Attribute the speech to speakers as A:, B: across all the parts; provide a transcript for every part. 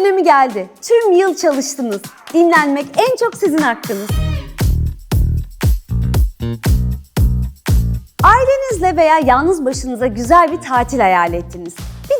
A: dönemi geldi. Tüm yıl çalıştınız. Dinlenmek en çok sizin hakkınız. Ailenizle veya yalnız başınıza güzel bir tatil hayal ettiniz.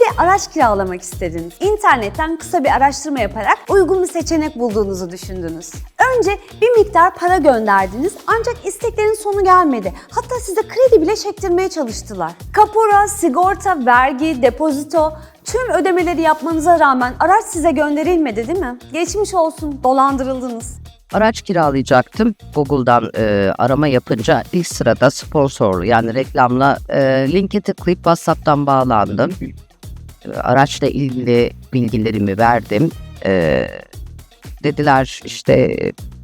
A: Bir araç kiralamak istediniz. İnternetten kısa bir araştırma yaparak uygun bir seçenek bulduğunuzu düşündünüz. Önce bir miktar para gönderdiniz ancak isteklerin sonu gelmedi. Hatta size kredi bile çektirmeye çalıştılar. Kapora, sigorta, vergi, depozito tüm ödemeleri yapmanıza rağmen araç size gönderilmedi değil mi? Geçmiş olsun, dolandırıldınız.
B: Araç kiralayacaktım. Google'dan e, arama yapınca ilk sırada sponsorlu yani reklamla e, linke tıklayıp WhatsApp'tan bağlandım. Araçla ilgili bilgilerimi verdim. E, dediler işte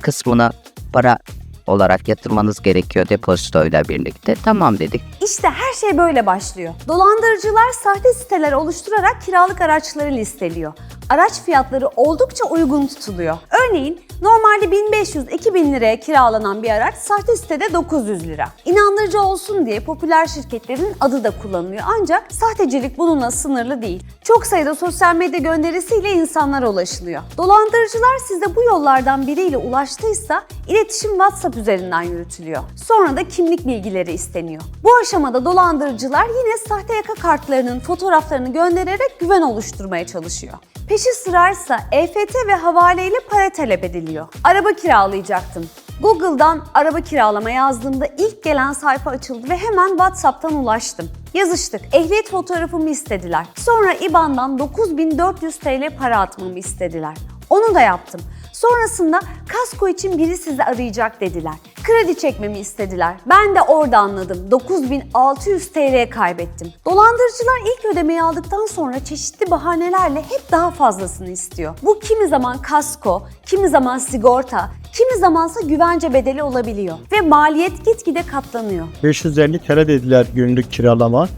B: kısmına para olarak yatırmanız gerekiyor depozitoyla birlikte. Tamam dedik.
A: İşte her şey böyle başlıyor. Dolandırıcılar sahte siteler oluşturarak kiralık araçları listeliyor. Araç fiyatları oldukça uygun tutuluyor. Örneğin normalde 1500-2000 liraya kiralanan bir araç sahte sitede 900 lira. İnandırıcı olsun diye popüler şirketlerin adı da kullanılıyor ancak sahtecilik bununla sınırlı değil. Çok sayıda sosyal medya gönderisiyle insanlara ulaşılıyor. Dolandırıcılar size bu yollardan biriyle ulaştıysa iletişim WhatsApp üzerinden yürütülüyor. Sonra da kimlik bilgileri isteniyor. Bu aşamada dolandırıcılar yine sahte yaka kartlarının fotoğraflarını göndererek güven oluşturmaya çalışıyor. Peşi sıraysa EFT ve havaleyle para talep ediliyor. Araba kiralayacaktım. Google'dan araba kiralama yazdığımda ilk gelen sayfa açıldı ve hemen WhatsApp'tan ulaştım. Yazıştık. Ehliyet fotoğrafımı istediler. Sonra IBAN'dan 9400 TL para atmamı istediler. Onu da yaptım. Sonrasında kasko için biri sizi arayacak dediler. Kredi çekmemi istediler. Ben de orada anladım. 9600 TL kaybettim. Dolandırıcılar ilk ödemeyi aldıktan sonra çeşitli bahanelerle hep daha fazlasını istiyor. Bu kimi zaman kasko, kimi zaman sigorta, kimi zamansa güvence bedeli olabiliyor ve maliyet gitgide katlanıyor.
C: 550 TL dediler günlük kiralama.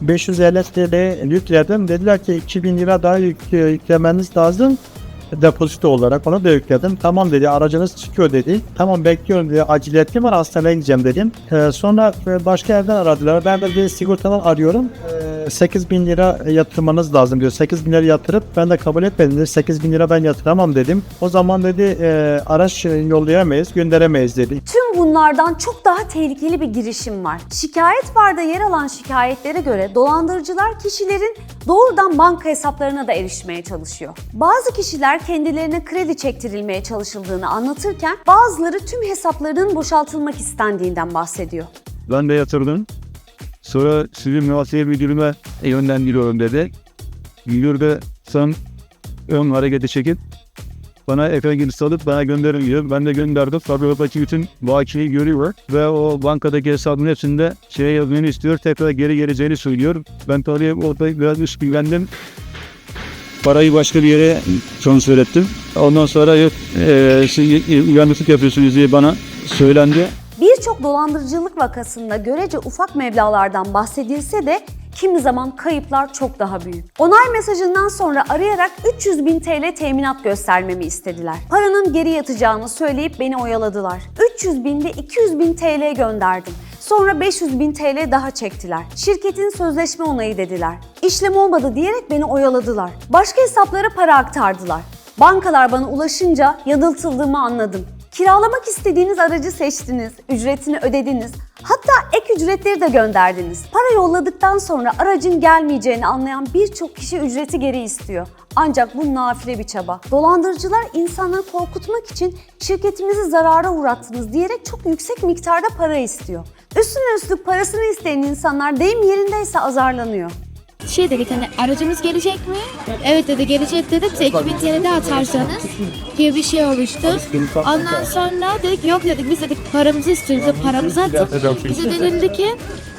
C: 550 TL yükledim. Dediler ki 2000 lira daha yük- yüklemeniz lazım depozito olarak ona da yükledim. Tamam dedi aracınız çıkıyor dedi. Tamam bekliyorum dedi. Aciliyetim var hastaneye gideceğim dedim. Ee, sonra e, başka yerden aradılar. Ben de bir sigortadan arıyorum. Ee, 8 bin lira yatırmanız lazım diyor. 8 bin lira yatırıp ben de kabul etmedim dedi. 8 bin lira ben yatıramam dedim. O zaman dedi e, araç yollayamayız gönderemeyiz dedi.
A: Tüm bunlardan çok daha tehlikeli bir girişim var. Şikayet varda yer alan şikayetlere göre dolandırıcılar kişilerin doğrudan banka hesaplarına da erişmeye çalışıyor. Bazı kişiler kendilerine kredi çektirilmeye çalışıldığını anlatırken bazıları tüm hesaplarının boşaltılmak istendiğinden bahsediyor.
D: Ben de yatırdım. Sonra sivil muhasebe müdürüme yönlendiriyorum dedi. Müdür de sen ön harekete çekip bana ekran girişi alıp bana gönderin diyor. Ben de gönderdim. Fabrikadaki bütün vakiyi görüyor ve o bankadaki hesabın hepsinde şeye yazmanı istiyor. Tekrar geri geleceğini söylüyor. Ben tabii orada biraz üst güvendim. Parayı başka bir yere transfer ettim. Ondan sonra yok eee siz yanlışlık yapıyorsunuz diye bana söylendi.
A: Birçok dolandırıcılık vakasında görece ufak meblağlardan bahsedilse de kimi zaman kayıplar çok daha büyük. Onay mesajından sonra arayarak 300 bin TL teminat göstermemi istediler. Paranın geri yatacağını söyleyip beni oyaladılar. 300 binde 200 bin TL gönderdim. Sonra 500 bin TL daha çektiler. Şirketin sözleşme onayı dediler. İşlem olmadı diyerek beni oyaladılar. Başka hesaplara para aktardılar. Bankalar bana ulaşınca yanıltıldığımı anladım. Kiralamak istediğiniz aracı seçtiniz, ücretini ödediniz. Hatta ek ücretleri de gönderdiniz. Para yolladıktan sonra aracın gelmeyeceğini anlayan birçok kişi ücreti geri istiyor. Ancak bu nafile bir çaba. Dolandırıcılar insanları korkutmak için şirketimizi zarara uğrattınız diyerek çok yüksek miktarda para istiyor. Üstüne üstlük parasını isteyen insanlar deyim yerindeyse azarlanıyor.
E: Şey dedik hani aracımız gelecek mi? Evet dedi gelecek dedik. Bize 2000 TL daha atarsanız gibi bir şey oluştu. Ondan sonra dedik yok dedik biz dedik paramızı istiyoruz. Biz de paramızı attık. Bize de denildi ki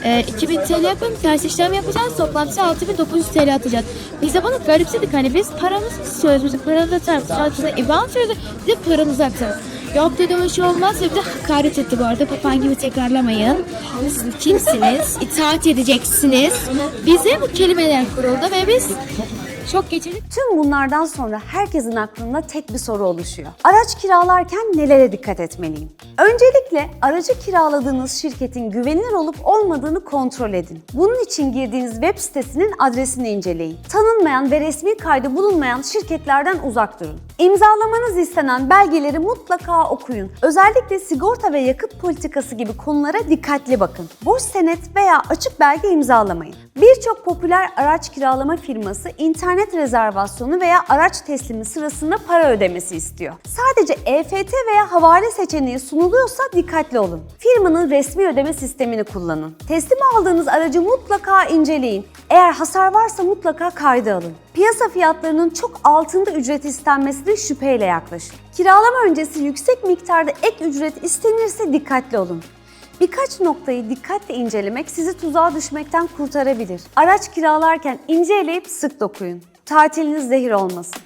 E: e, 2000 TL yapın ters işlem yapacağız. Toplamda 6900 TL atacağız. Biz de bunu garipsedik hani biz paramızı istiyoruz. Bizim paramızı atar mısın? Bize IBAN söyledi. Bir de paramızı atar. Yok dedi o şey olmaz. Bir de hakaret etti bu arada. Papan gibi tekrarlamayın. Siz kimsiniz? İtaat edeceksiniz. Bize bu kelimeler kuruldu ve biz şok geçirdik.
A: Tüm bunlardan sonra herkesin aklında tek bir soru oluşuyor. Araç kiralarken nelere dikkat etmeliyim? Öncelikle aracı kiraladığınız şirketin güvenilir olup olmadığını kontrol edin. Bunun için girdiğiniz web sitesinin adresini inceleyin. Tanınmayan ve resmi kaydı bulunmayan şirketlerden uzak durun. İmzalamanız istenen belgeleri mutlaka okuyun. Özellikle sigorta ve yakıt politikası gibi konulara dikkatli bakın. Boş senet veya açık belge imzalamayın. Birçok popüler araç kiralama firması internet rezervasyonu veya araç teslimi sırasında para ödemesi istiyor. Sadece EFT veya havale seçeneği sunuluyorsa dikkatli olun. Firmanın resmi ödeme sistemini kullanın. Teslim aldığınız aracı mutlaka inceleyin. Eğer hasar varsa mutlaka kayda alın. Piyasa fiyatlarının çok altında ücret istenmesine şüpheyle yaklaşın. Kiralama öncesi yüksek miktarda ek ücret istenirse dikkatli olun. Birkaç noktayı dikkatle incelemek sizi tuzağa düşmekten kurtarabilir. Araç kiralarken ince eleyip sık dokuyun. Tatiliniz zehir olmasın.